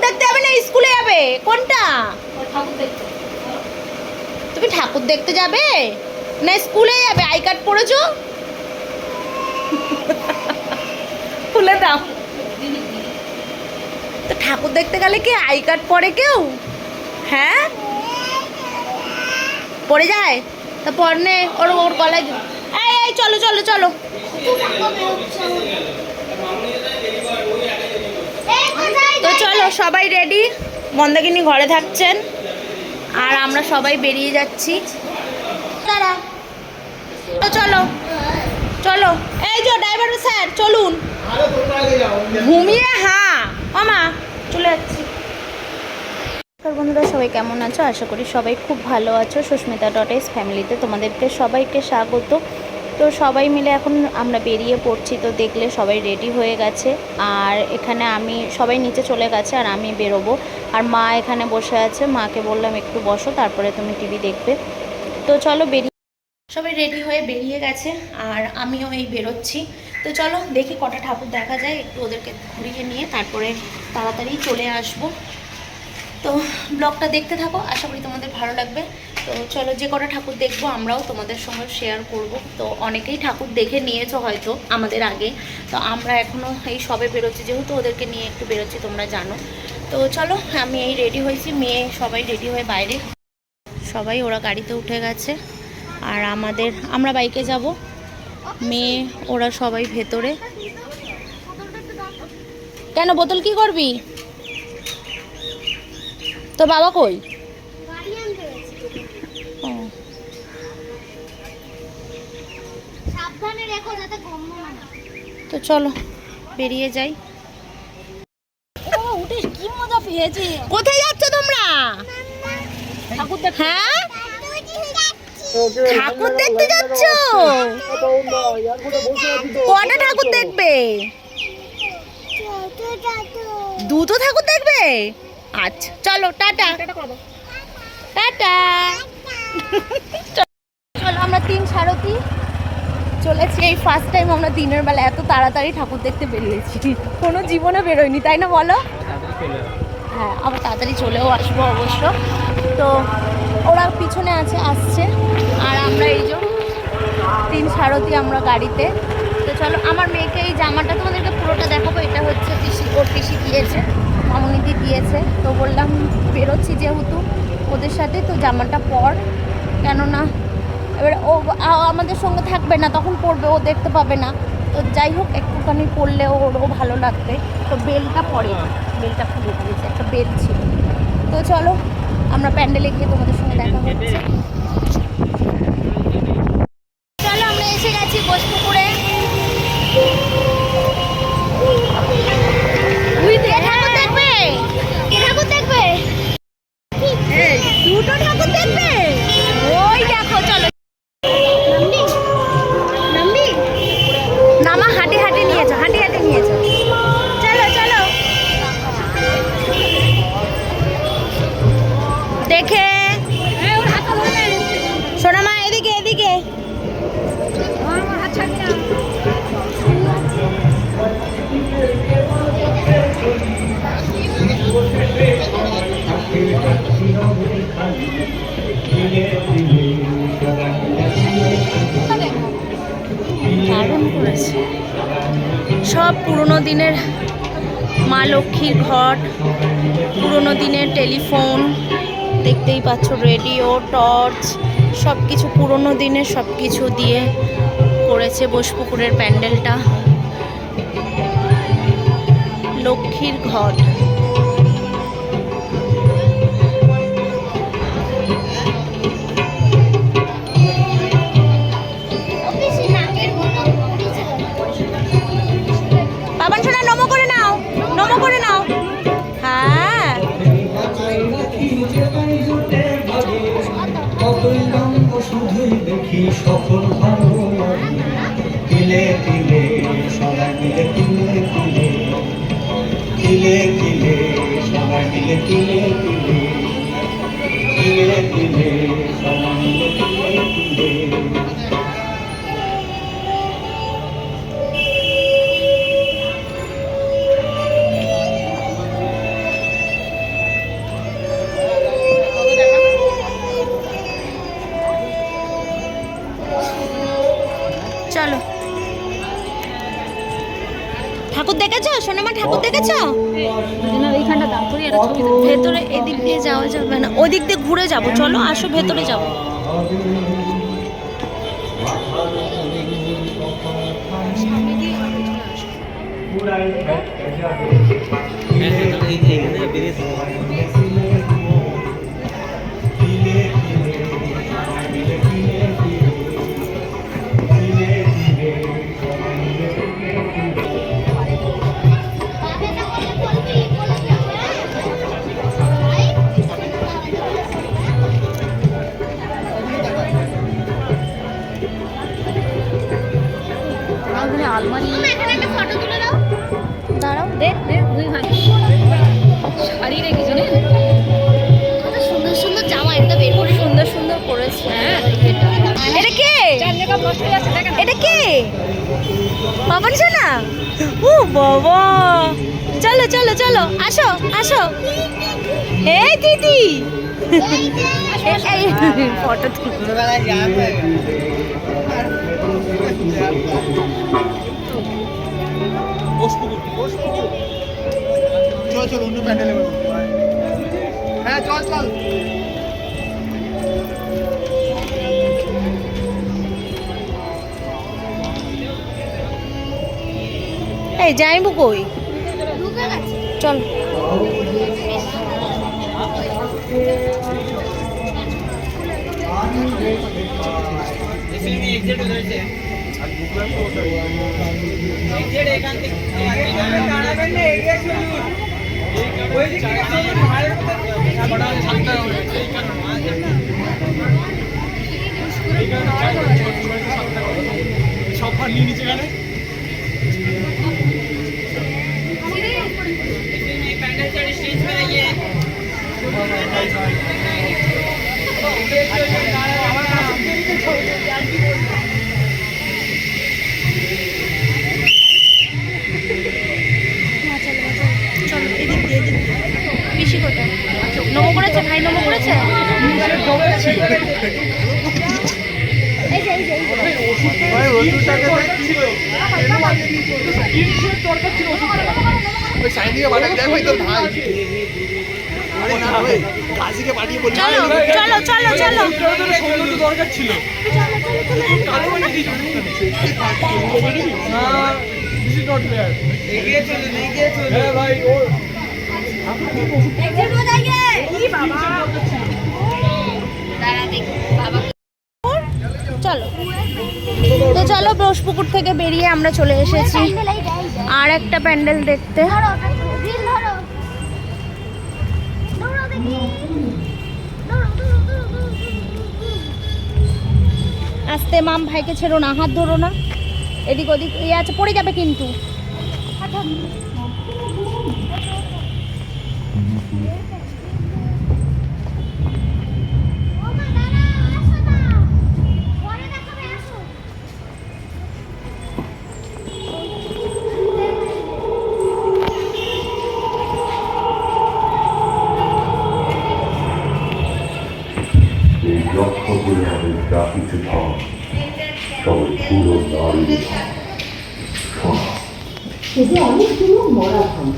ঠাকুর দেখতে যাবে না? স্কুলে যাবে। কোনটা? তুমি ঠাকুর দেখতে যাবে? না, স্কুলে যাবে? আই কার্ড পড়েছো? খুলে দাও। তো ঠাকুর দেখতে গেলে কি আই কার্ড পরে কেউ? হ্যাঁ? পড়ে যায়? তা পড়নে ওর ওর গলায় এই, চলো চলো চলো তো চলো সবাই রেডি মন্দাকিনী ঘরে থাকছেন। আর আমরা সবাই বেরিয়ে যাচ্ছি। চলো। চলো। এই যে ড্রাইভার স্যার চলুন। ঘুমিয়ে হ্যাঁ মামা চলে যাচ্ছি। বন্ধুরা, সবাই কেমন আছো? আশা করি সবাই খুব ভালো আছো। সুস্মিতা ডট ফ্যামিলিতে তোমাদেরকে সবাইকে স্বাগত। তো সবাই মিলে এখন আমরা বেরিয়ে পড়ছি, তো দেখলে সবাই রেডি হয়ে গেছে। আর এখানে আমি, সবাই নিচে চলে গেছে আর আমি বেরোবো। আর মা এখানে বসে আছে, মাকে বললাম একটু বসো, তারপরে তুমি টিভি দেখবে। তো চলো বেরিয়ে, সবাই রেডি হয়ে বেরিয়ে গেছে আর আমিও এই বেরোচ্ছি। তো চলো দেখি কটা ঠাকুর দেখা যায়, একটু ওদেরকে ঘুরিয়ে নিয়ে তারপরে তাড়াতাড়ি চলে আসব। তো ব্লগটা দেখতে থাকো, আশা করি তোমাদের ভালো লাগবে। তো চলো যে কটা ঠাকুর দেখব, আমরাও তোমাদের সঙ্গে শেয়ার করব। তো অনেকেই ঠাকুর দেখে নিয়েছো হয়তো, আমাদের আগে। তো আমরা এখনও এই সবে বেরোচ্ছি, যেহেতু ওদেরকে নিয়ে একটু বেরোচ্ছি, তোমরা জানো। তো চলো, আমি এই রেডি হয়েছি, মেয়ে সবাই রেডি হয়ে বাইরে। সবাই ওরা গাড়িতে উঠে গেছে, আর আমাদের, আমরা বাইকে যাব। মেয়ে, ওরা সবাই ভেতরে। কেন, বোতল কি করবি? তো বাবা কই? তো চলো বেরিয়ে যাই। কি মজা পেয়েছি? কোথায় যাচ্ছ তোমরা? ঠাকুর হ্যাঁ? ঠাকুর দেখতে যাচ্ছ? কটা ঠাকুর দেখবে? দুটো ঠাকুর দেখবে? আচ্ছা চলো টাটা। টাটা। চলো আমরা তিন সারথি। চলেছি। এই ফার্স্ট টাইম আমরা দিনের বেলা এত তাড়াতাড়ি ঠাকুর দেখতে বেরিয়েছি। কোনো জীবনে বেরোয়নি, তাই না বলো? হ্যাঁ আবার তাড়াতাড়ি চলেও আসব অবশ্য। তো ওরা পিছনে আছে, আসছে। আর আমরা এই যে তিন সারথি আমরা গাড়িতে। তো চলো, আমার মেয়েকে এই জামাটা তোমাদেরকে পুরোটা দেখাবো। এটা হচ্ছে পিসি, ওর পিসি দিয়েছে, মামনিদি দিয়েছে। তো বললাম, বেরোচ্ছি যেহেতু ওদের সাথে, তো জামাটা পর। কেননা এবার ও আমাদের সঙ্গে থাকবে না তখন পড়বে ও দেখতে পাবে না। তো যাই হোক একটুখানি পড়লে ওরও ভালো লাগবে। তো বেলটা পরে বেলটা খুলে দিয়েছে একটা বেল ছিল। তো চলো আমরা প্যান্ডেলে গিয়ে তোমাদের সঙ্গে দেখা হচ্ছে। নামা হাঁটি হাঁটি নিয়েছো হাঁটি হাঁটি নিয়েছো চলো চলো। দেখে। সোনামা এদিকে এদিকে। দারুণ করেছে। সব পুরনো দিনের মা লক্ষ্মীর ঘট, পুরনো দিনের টেলিফোন, দেখতেই পাচ্ছ রেডিও, টর্চ সব কিছু পুরনো দিনের সব কিছু দিয়ে করেছে বোসপুকুরের প্যান্ডেলটা। লক্ষ্মীর ঘট। শুধুই দেখি ভালো তিলে তিলে, সবাই মিলে তিলে তিলে। তিলে তিলে, সবাই মিলে তিলে তিলে। তিলে তিলে দেখেছ এইখানটা ভেতরে এদিক দিয়ে যাওয়া যাবে না ওদিক দিয়ে ঘুরে যাব চলো আসো ভেতরে যাব আলমারি এটা কে? এটা কে? পাপন সোনা? ও বাবা। চলো চলো চলো, আসো আসো। এই দিদি ফটো হ্যাঁ চল চল। এই যাইবো কই? চল। সব নিচে গেলে চলো চলো চলো। চলো দরকার ছিল এগিয়ে চলে এগিয়ে চলে। ভাই ওর দাঁড়া চলো। তো চলো ব্রহ্মপুকুর থেকে বেরিয়ে আমরা চলে এসেছি। আর একটা প্যান্ডেল দেখতে। আস্তে, মাম ভাইকে ছেড়ো না, হাত ধরো না। এদিক ওদিক ইয়ে আছে পড়ে যাবে কিন্তু। আচ্ছা কিছু ধন পুরো অনেক মরা ধান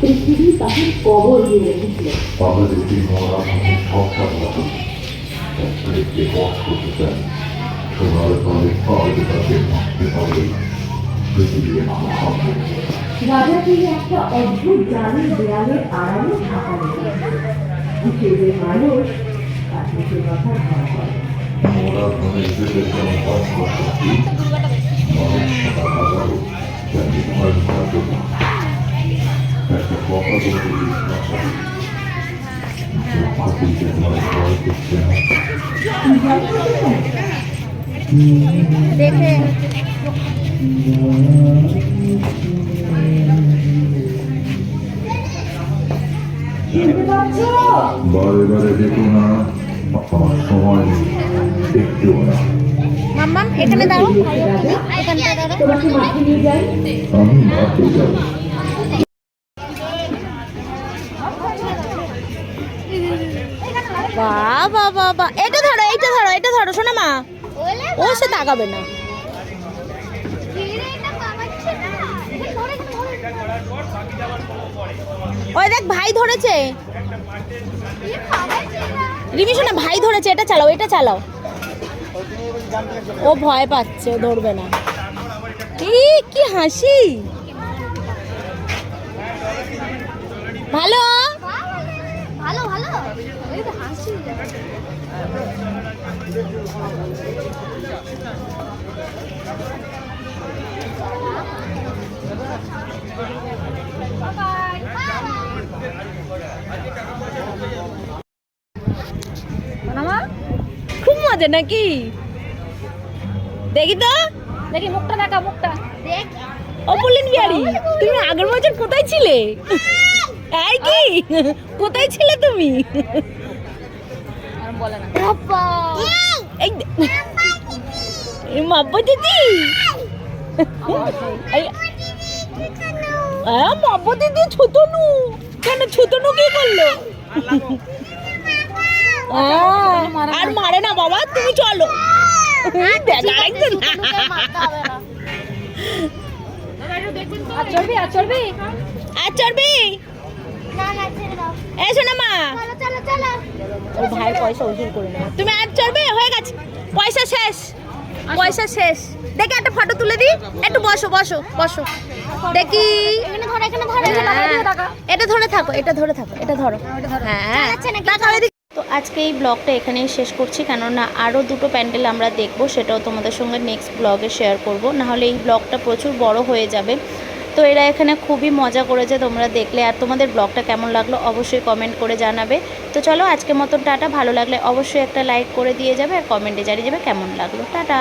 পৃথিবী তাকে কবর দিয়ে রেখেছিল। আমাদের এই মরা ধানের সংসার মতো। একজনকে বস করতে চান সোনার ধনে পাওয়াতে তাকে ভাবতে হবে পৃথিবীর মহান রাজা থেকে একটা অদ্ভুত দেয়ালের আড়ালে মানুষ তার কথা মরা দেশের জন্য বারে বারে দেখো না। মাম্মাম এখানে দাঁড়াও বাবা বাবা। এটা ধরো ধরো এটা ধরো শোনা মা। ওলে ও সে তাকাবে না। ওই দেখ ভাই ধরেছে। রিমি ভাই ধরেছে, এটা চালাও এটা চালাও। ও ভয় পাচ্ছে ধরবে না। কি হাসি। ভালো? ভালো ভালো। হাসি। খুব নাকি? দেখি তো। দেখি মুখটা দেখা মুখটা। দেখ। অপলিন বিহারি তুমি আগের বছর কোথায় ছিলে? এই কি? কোথায় ছিলে তুমি? বলে না। বাবা এই। দে- দিদি। এই দিদি। ছুতনু। কেন ছুতনু কি করল? আর মারে না বাবা তুমি চলো। তুমি আর চড়বে হয়ে গেছে। পয়সা শেষ। পয়সা শেষ। দেখে একটা ফটো তুলে দিই। একটু বসো বসো বসো। দেখি। এখানে ধরো এখানে ধরো। এখানে ধরো টাকা এটা ধরে থাকো এটা ধরে। থাকো এটা ধরো হ্যাঁ আজকে এই ব্লগটা এখানেই শেষ করছি, কেননা আরও দুটো প্যান্ডেল আমরা দেখব, সেটাও তোমাদের সঙ্গে নেক্সট ব্লগে শেয়ার করব। নাহলে এই ব্লগটা প্রচুর বড় হয়ে যাবে। তো এরা এখানে খুবই মজা করেছে তোমরা দেখলে, আর তোমাদের ব্লগটা কেমন লাগল অবশ্যই কমেন্ট করে জানাবে। তো চলো আজকের মতন টাটা, ভালো লাগলে অবশ্যই একটা লাইক করে দিয়ে যাবে, আর কমেন্টে জানিয়ে যাবে কেমন লাগল। টাটা!